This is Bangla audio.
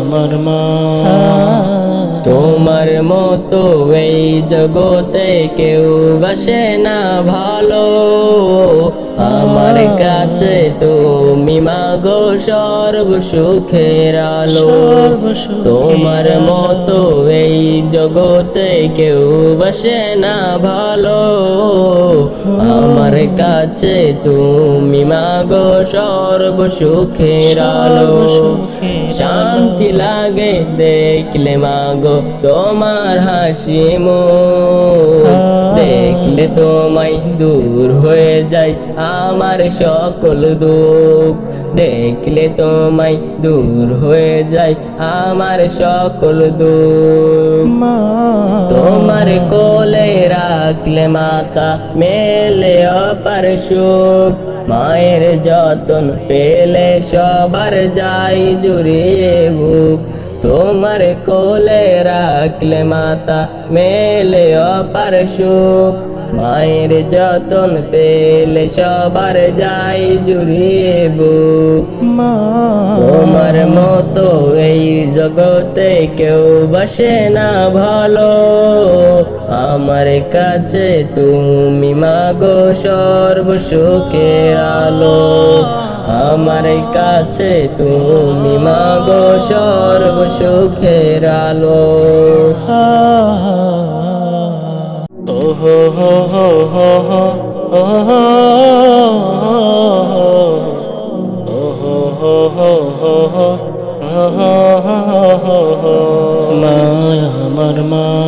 আমার মা তোমার মতো এই জগতে কেউ বসে না ভালো আমার কাছে তুমি মাগো সর্ব সুখের আলো। তোমার মতো এই জগতে কেউ বসে না ভালো। আমার কাছে তুমি মাগো সর্ব সুখের আলো। শান্তি লাগে দেখলে মাগো তোমার হাসি মুখ দেখলে তোমায় দূর হয়ে যায় আমার সকল দুঃখ দেখলে তোমায় দূর হয়ে যায় আমার সকল দুঃখ তোমার কোলে রাখলে মাতা মেলে অপার সুখ মায়ের যতন পেলে সবার যাই জুড়িয়ে বুক তোমার কোলে রাখলে মাতা মেলে অপার সুখ মায়ের যতন পেলে সবার যাই জুড়িয়ে বুক তোমার মতো এই জগতে কেউ বসে না ভালো। আমার কাছে তুমি মাগো সর্ব সুখের আলো। আমার কাছে তুমি মাগো সর্ব সুখের আলো। হো হো হো হো ওহো ওহো হো হো হো হো মা আমার মা